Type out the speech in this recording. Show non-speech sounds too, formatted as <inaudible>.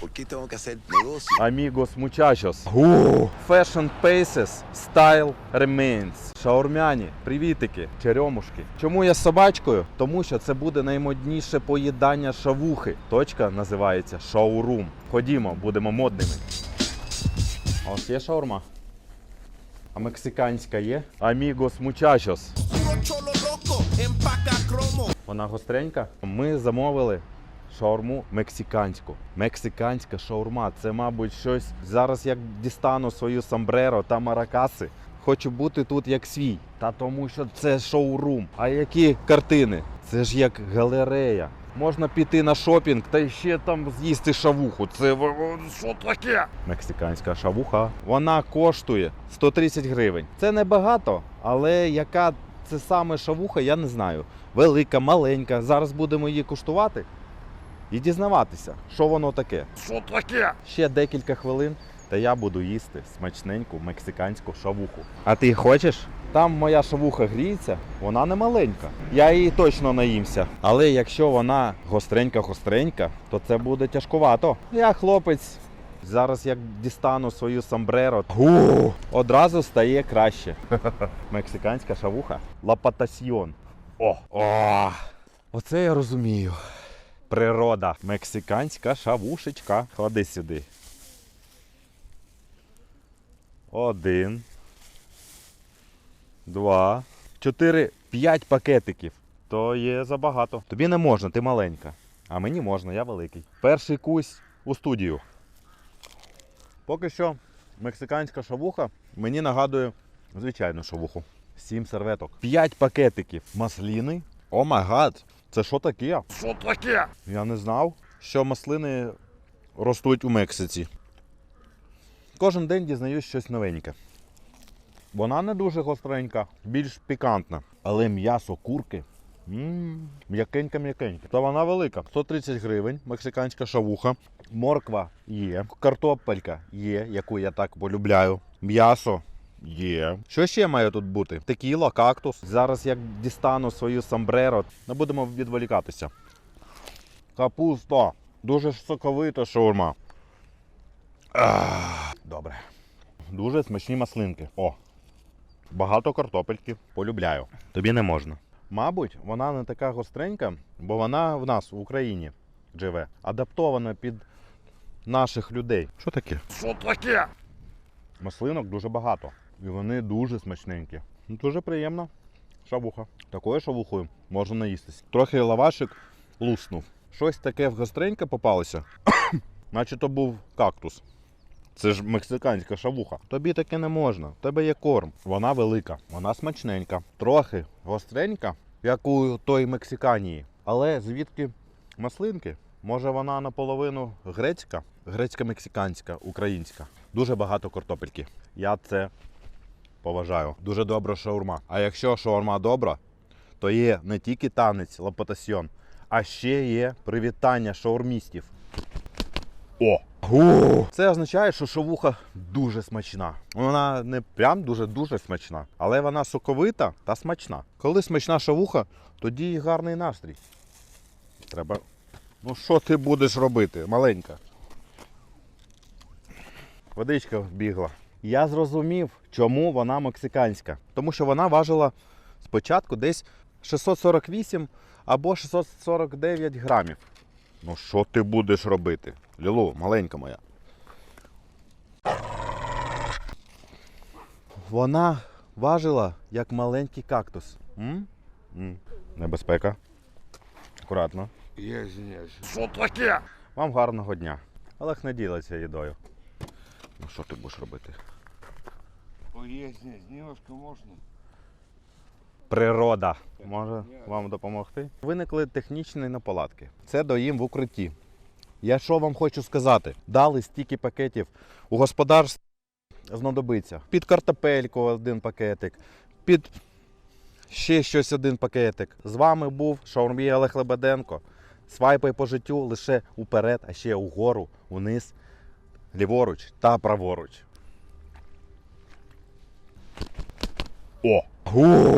¿Por qué tengo que hacer negocio? Amigos muchachos. Гу. Fashion Paces, Style Remains. Шаурмяні, привітики, черемушки. Чому я з собачкою? Тому що це буде наймодніше поїдання шавухи. Точка називається шоурум. Ходімо, будемо модними. А ось є шаурма. А мексиканська є? Empaca cromo. Вона гостренька. Ми замовили шаурму мексиканську. Мексиканська шаурма. Це, мабуть, щось. Зараз як дістану свою самбреро та маракаси. Хочу бути тут як свій. Та тому що це шоурум. А які картини? Це ж як галерея. Можна піти на шопінг та ще там з'їсти шавуху. Це що таке? Мексиканська шавуха. Вона коштує 130 гривень. Це небагато, але яка це саме шавуха, я не знаю. Велика, маленька. Зараз будемо її куштувати і дізнаватися, що воно таке. Що таке? Ще декілька хвилин, та я буду їсти смачненьку мексиканську шавуху. А ти хочеш? Там моя шавуха гріється, вона не маленька. Я її точно наїмся. Але якщо вона гостренька-гостренька, то це буде тяжкувато. Я хлопець. Зараз як дістану свою самбреро, гу, одразу стає краще. <laughs> Мексиканська шавуха. Лапатасьйон. О, о, оце я розумію. Природа. Мексиканська шавушечка. Ходи сюди. Один. Два. Чотири. П'ять пакетиків. То є забагато. Тобі не можна, ти маленька. А мені можна, я великий. Перший кусь у студію. Поки що мексиканська шавуха мені нагадує звичайну шавуху. Сім серветок. П'ять пакетиків масліни. О май гад! Це що таке? Що таке? Я не знав, що маслини ростуть у Мексиці. Кожен день дізнаюсь щось новеньке. Вона не дуже гостренька, більш пікантна. Але м'ясо курки. М'якенька-м'якенька. Та вона велика. 130 гривень, мексиканська шавуха. Морква є. Картопелька є, яку я так полюбляю. М'ясо є. Що ще має тут бути? Текіла, кактус. Зараз як дістану свою самбреро, не будемо відволікатися. Капуста. Дуже соковита шаурма. Ах, Добре. Дуже смачні маслинки. О. Багато картопельки. Полюбляю. Тобі не можна. Мабуть, вона не така гостренька, бо вона в нас в Україні живе. Адаптована під наших людей. Що таке? Що таке? Маслинок дуже багато. І вони дуже смачненькі. Дуже приємна шавуха. Такою шавухою можна наїстись. Трохи лавашик луснув. Щось таке в гостреньке попалося, <coughs> наче то був кактус. Це ж мексиканська шавуха. Тобі таке не можна. В тебе є корм. Вона велика, вона смачненька, трохи гостренька, як у той мексиканії. Але звідки маслинки? Може вона наполовину грецька, грецька-мексиканська, українська. Дуже багато картопельки. Я це поважаю. Дуже добра шаурма. А якщо шаурма добра, то є не тільки танець лапотасьйон, а ще є привітання шаурмістів. О! Гу! Це означає, що шавуха дуже смачна. Вона не прям дуже-дуже смачна, але вона соковита та смачна. Коли смачна шавуха, тоді і гарний настрій. Треба. Ну що ти будеш робити, маленька? Водичка бігла. Я зрозумів, чому вона мексиканська. Тому що вона важила спочатку десь 648 або 649 грамів. Ну що ти будеш робити? Лілу, маленька моя. Вона важила як маленький кактус. М? М. Небезпека. Акуратно. Я. Що таке? Вам гарного дня. Олег не ділиться їдою. Ну що ти будеш робити? Извиняюсь, немножко можно? Природа може вам допомогти. Виникли технічні неполадки. Це доїм в укритті. Я що вам хочу сказати? Дали стільки пакетів. У господарстві знадобиться. Під картопельку один пакетик, під ще щось один пакетик. З вами був Шаурмій Олег Лебеденко. Свайпай по життю лише уперед, а ще угору, униз, ліворуч та праворуч. О! Гу!